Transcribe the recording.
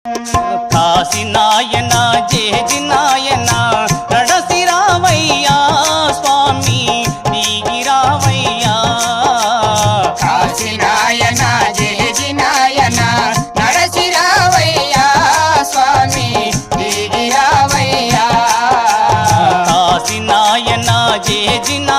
కాశీ నాయన కాశీనాయన జేజినాయన నడసి రావయ్యా స్వామి నీగి రావయ్యా. కాశీనాయన జేజినాయన నడసి రావయ్యా స్వామి నీగి రావయ్యా. కాశీనాయన జేజినా